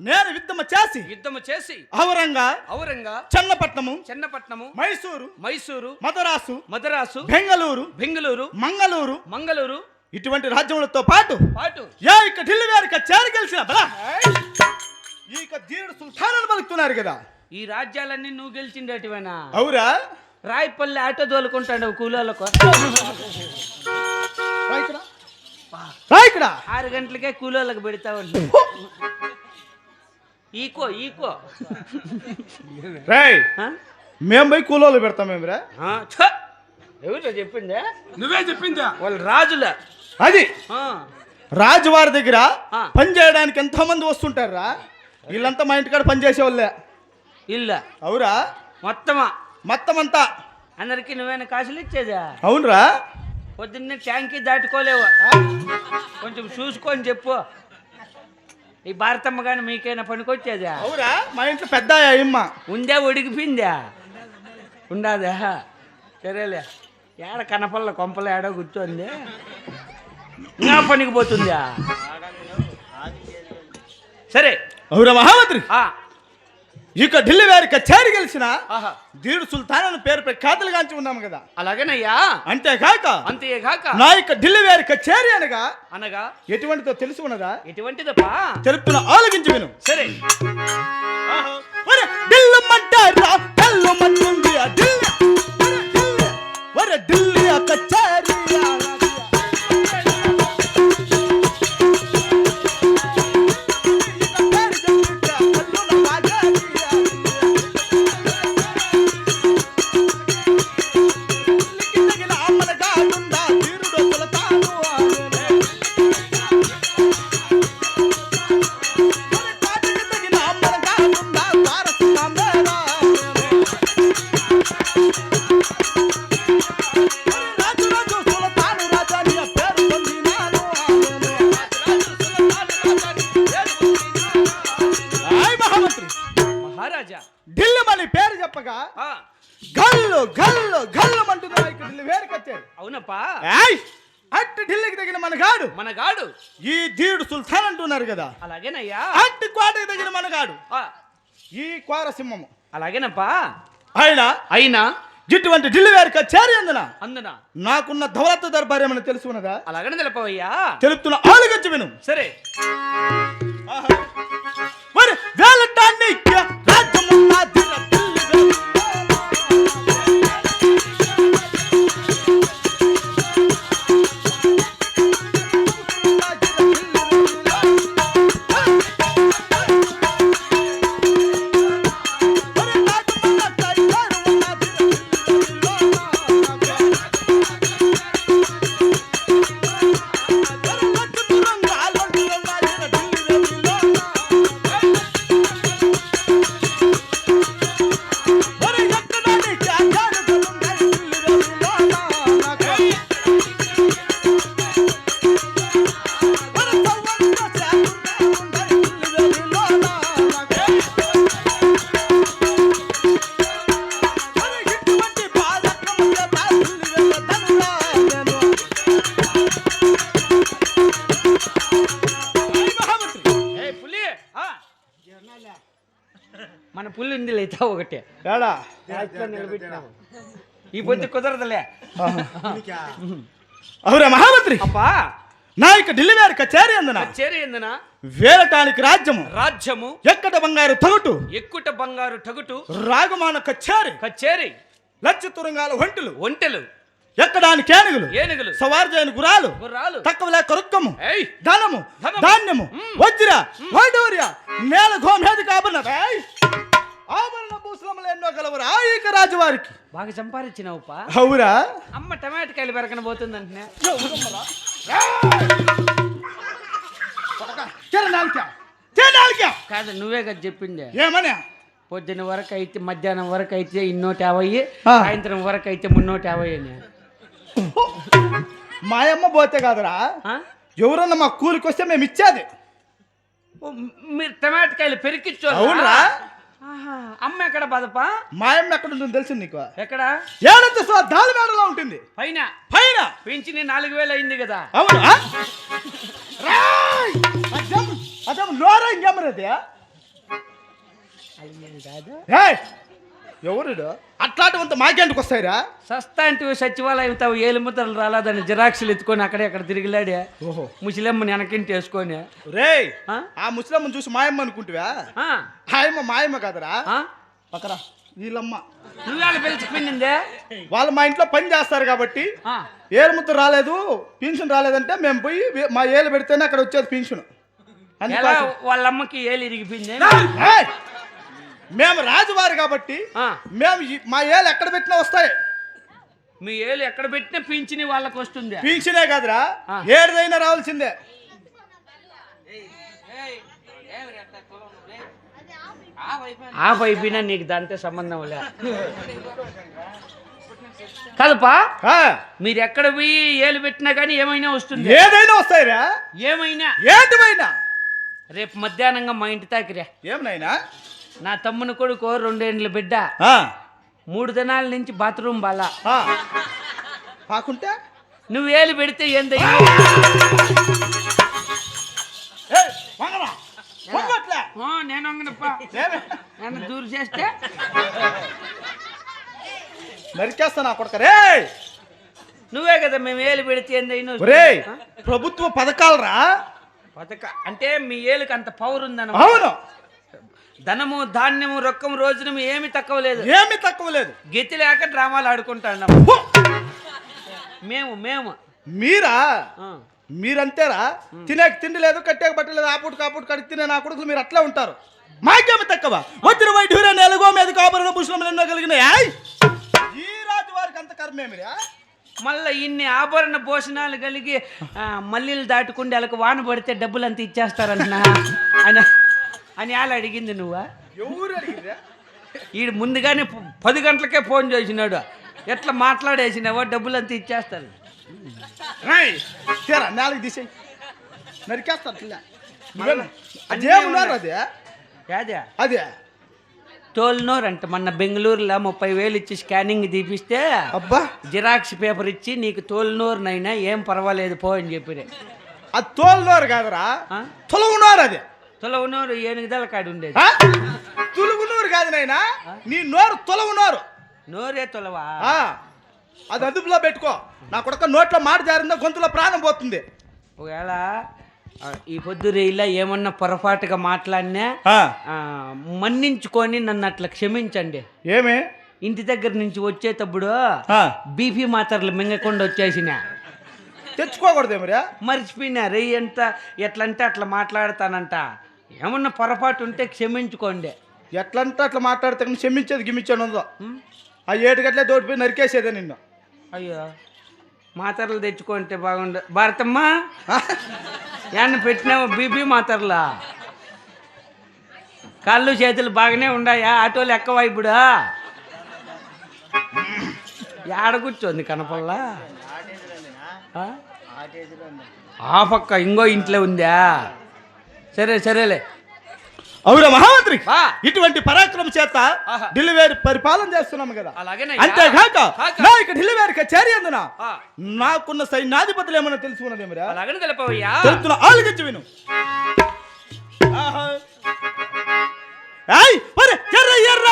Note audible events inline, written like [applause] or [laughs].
నేను యుద్ధము చేసి యుద్ధము చేసి ఔరంగా ఔరంగా చన్నపట్నము చెన్నపట్నము మైసూరు మైసూరు మదరాసు మద్రాసు బెంగళూరు బెంగళూరు మంగళూరు మంగళూరు ఇటువంటి రాజ్యములతో పాటు పాటు ఏ ఇక ఢిల్లీ వారికి చేరి గెలిచిన బలా? ఇక ధీరుడు సుల్తాన్ బలుకుతున్నారు కదా. ఈ రాజ్యాలన్నీ నువ్వు గెలిచిండేటివేనా? అవురా. రాయపల్లి ఆటో కూలోళ్ళకు ఇక్కడ. రా ఇక్కడ. ఆరు గంటలకే కూలోళ్ళకి పెడతా ఉంటా ఈకో ఈకో? మేము పోయి కూలోళ్ళు పెడతాం మేమురా. ఆ, ఛ! ఎవరో చెప్పిందే? నువ్వే చెప్పిందా? వాళ్ళు రాజుల. అది. ఆ, రాజువారి దగ్గర. పని చేయడానికి ఎంతో మంది వస్తుంటారా వీళ్ళంతా మా ఇంటికాడ పని చేసే వాళ్ళే ఇల్లు. అవురా? మొత్తమా? మొత్తం అంతా అందరికి నువ్వేనా కాసులు ఇచ్చేదా? అవునరా. పొద్దున్నే ట్యాంకీ దాటుకోలేవు. కొంచెం చూసుకొని చెప్పు. ఈ భారతమ్మ కానీ మీకైనా పనికొచ్చేదా? అవురా మా ఇంట్లో పెద్ద ఇమ్మ. ఉందా ఉడికిపోయిందా? ఉండాదా? సరేలే. ఏడ కనపల్ల కొంపల ఏడో కూర్చోంది. ఇంకా పనికి పోతుందా? సరే. అవురా మహామంత్రి ఇక ఢిల్లీ వారి కచేరి గెలిచిన ఆహా. ధీరుడు సుల్తాన్ అని పేరు ప్రఖ్యాతులు గాంచి ఉన్నాము కదా. అలాగేనయ్యా. అంతేకాక అంతేగాక. నా యొక్క ఢిల్లీ వారి కచేరి అనగా అనగా? ఎటువంటిదో తెలుసు ఉన్నదా? ఎటువంటిదప్పా? తెలుపుతున్న ఆలోచించి విను. సరే. అట్టి ఢిల్లీకి తగిన మనగాడు మనగాడు ఈ ధీరుడు సుల్తాన్ అంటున్నారు కదా. అలాగేనయ్యా. అట్టి కోటకి తగిన మనగాడు ఆ, ఈ కోరసింహము అలాగేనప్పా? ఆయన అయినా? ఇటువంటి ఢిల్లీ వారి కచేరి అందున? అందున. నాకున్న దౌలత్ దర్బార్ ఏమైనా తెలుసుకున్నదా? అలాగనే తెలపవయ్యా. తెలుపుతున్న ఆలుగచ్చి విను. సరే. మన పుల్లి ఉంది లేత ఒకటే ఏడా? నిలబెట్టినాము. ఈ పొద్దు కుదరదులే. అవురా మహామంత్రి. అప్పా నాయక ఢిల్లీ వారి కచేరి అందున చేరి ఎందున? వేలటానికి రాజ్యము. రాజ్యము. ఎక్కట బంగారు తగుటు? ఎక్కుట బంగారు టగుటు రాగమాన కచేరి. కచేరి. లచ్చ తురంగాల ఒంటులు. ఒంటెలు. ఎక్కడానికి ఏనుగులు? ఏనుగులు. సవార్జైన గురాలు. గుర్రాలు తక్కువ లేక రుక్కము ఏయ్. ధనము. ధనము. ధాన్యము. వజ్ర. వైడూర్య. నేల బాగా సంపాదించినావుపా. అవురా? అమ్మ టమాటకాయలు పెరకన పోతుందంటే తిరణాలిక కాదు నువ్వే కదా చెప్పిందే. ఏమని? పొద్దున్న వరకు అయితే మధ్యాహ్నం వరకు అయితే ఇన్నోటి యాభై. సాయంత్రం వరకు అయితే మున్నోటి యాభై అని. మాయమ్మ పోతే కాదురా? ఎవరన్నా మా కూలికి వస్తే మేము ఇచ్చేది. మీరు టమాటకాయలు పెరికిచ్చో అవునురా. అమ్మ ఎక్కడ బాధపా మాయమ్మ ఎక్కడ ఉంటుంది తెలుసు నీకు? ఎక్కడ? ఏడంత దాని మేడలో ఉంటుంది. పైన. పైన? పెంచి నాలుగు వేలు అయింది కదా. అవును? ఆ? రాయ్! అద్దం! అదే నోరా ఇంకేమన్నది ఏయ్ ఎవరు అట్లాంటివంత మాకెందుకు వస్తాయిరా? సస్తా అంటే సచివాలయం తావు ఏలు ముద్రలు రాలేదని జిరాక్సులు ఎత్తుకొని అక్కడే అక్కడ తిరిగిలాడే. ఓహో. ముసలమ్మని వెనకింటి వేసుకొని. రేయ్ ఆ? ముసలమ్మని చూసి మాయమ్మ అనుకుంటువా? ఆయమ్మ మాయమ్మ కదరా? పక్కరా వీళ్ళమ్మ నువ్వేళ పిలిచిపోయిందే వాళ్ళు మా ఇంట్లో పని చేస్తారు కాబట్టి ఏలుముద్ర రాలేదు పింఛన్ రాలేదంటే మేము పోయి మా ఏలు పెడితేనే అక్కడ వచ్చేది పింఛన్ ఎలా అందుకోసం. వాళ్ళ అమ్మకి ఏలు ఇరిగిపోయింది! మేము రాజువారు కాబట్టి మేము మా ఏలు ఎక్కడ పెట్టినా వస్తాయి. మీ ఏలు ఎక్కడ పెట్టినా పింఛని వాళ్ళకి వస్తుంది. పింఛనే కాదురా. ఏడుదైనా రావాల్సిందే. ఆ అయిపోయినా నీకు దాంతో సంబంధం లే. కదపా మీరు ఎక్కడ పోయి ఏలు పెట్టినా కానీ ఏమైనా వస్తుంది. ఏదైనా వస్తాయిరా. ఏమైనా? ఏంటివైనా? రేపు మధ్యాహ్నంగా మా ఇంటి తాకిరే ఏమనైనా నా తమ్ముని కొడుకు రెండేండ్ల బిడ్డ. మూడు దినాల నుంచి బాత్రూమ్ బాలా. ఆ. కాకుంటే నువ్వు ఏలు పెడితే ఏంది. నేను? నన్ను దూరు చేస్తే. నరికేస్తా నా కొడుక. రే నువ్వే కదా మేము ఏలు పెడితే ఏందైనా ఒరే ప్రభుత్వ పథకాలరా? పథక అంటే మీ ఏలుకి అంత పవర్ ఉందన్న అవును. ధనము ధాన్యము రొక్కము రోజున ఏమి తక్కువ లేదు ఏమీ తక్కువ లేదు గతి లేక డ్రామాలు ఆడుకుంటాం! మేము మేము. మీరా. మీరంతేరా? తినేక తిండి లేదు కట్టేక బట్టలేదు ఆపుడు కాపుడు కడిగి తినే నా కొడుకులు మీరు అట్లా ఉంటారు. మాకేమి తక్కువ. వచ్చిన వైఢూర నెలగో మీద కాపురం భూషణం ఎన్నో కలిగినాయి? ఈ రాజు వారికి అంత కర్మేమిరా? మళ్ళీ ఇన్ని ఆభరణ భోజనాలు కలిగి మల్లెలు దాటుకుండి వాళ్ళకి వాన పడితే డబ్బులు అంత ఇచ్చేస్తారంటున్నా. [laughs] అని అని వాళ్ళు అడిగింది నువ్వా? ఎవరు అడిగిరా ఈడు ముందుగానే పది గంటలకే ఫోన్ చేసినాడు. ఎట్లా మాట్లాడేసినావో డబ్బులు అంత ఇచ్చేస్తారు రాయ్ తీరా నాలుగు తీసేయి. నరికేస్తారు అదే అదే? అదే? తోలునోరు అంట మొన్న బెంగళూరులో ముప్పై వేలు ఇచ్చి స్కానింగ్ తీపిస్తే అబ్బా. జిరాక్స్ పేపర్ ఇచ్చి నీకు తోలునోరునైనా ఏం పర్వాలేదు పో అని చెప్పిరే. అది తోలునోరు కాదురా? తొలగునోరు అది. తొలవునోరు ఏనుగుదల కాడు ఉండేది? తులుగునూరు కాదు నాయనా నీ నోరు తొలగునోరు. నోరే తొలవా? అది అదుపులో పెట్టుకో. నా కొడుక నోట్లో మాట జారిందో గొంతులో ప్రాణం పోతుంది. ఒకవేళ ఈ పొద్దు రేయిలా ఏమన్నా పొరపాటుగా మాట్లాడినా మన్నించుకొని నన్ను అట్లా క్షమించండి. ఏమి? ఇంటి దగ్గర నుంచి వచ్చేటప్పుడు బీపీ మాత్రలు మింగకుండా వచ్చేసిన. తెచ్చుకోకూడదేమిరా మర్చిపోయినా రే ఎంత ఎట్లా అంటే అట్లా మాట్లాడతానంట. ఏమన్నా పొరపాటు ఉంటే క్షమించుకోండి. ఎట్లంటే అట్లా మాట్లాడితే క్షమించేది గిమ్మించాను ఉందో? ఆ ఏడు గట్లే దోటిపోయి నరికేసేదే నిన్ను. అయ్యో మాతరలు తెచ్చుకుంటే బాగుండు. భారతమ్మ యాన్న పెట్టినావు బీపీ మాతరలా? కాళ్ళు చేతులు బాగానే ఉన్నాయా? ఆటోలు ఎక్కవా ఇప్పుడు. ఏడ కూర్చోంది కనపల్లా? ఆ? ఆ పక్క ఇంకో ఇంట్లో ఉందా? సరే సరేలే అవురా మహామంత్రి. ఇటువంటి పరాక్రమ చేత. డెలివరీ పరిపాలన చేస్తున్నాము కదా. అంతేకాక కాక. నా ఇక డెలివరీ కచేరి అందున నాకున్న సైన్యాధిపతులు ఏమన్నా తెలుసుకున్నదేమిరా ఆలోచించి విను ఎర్ర ఎర్ర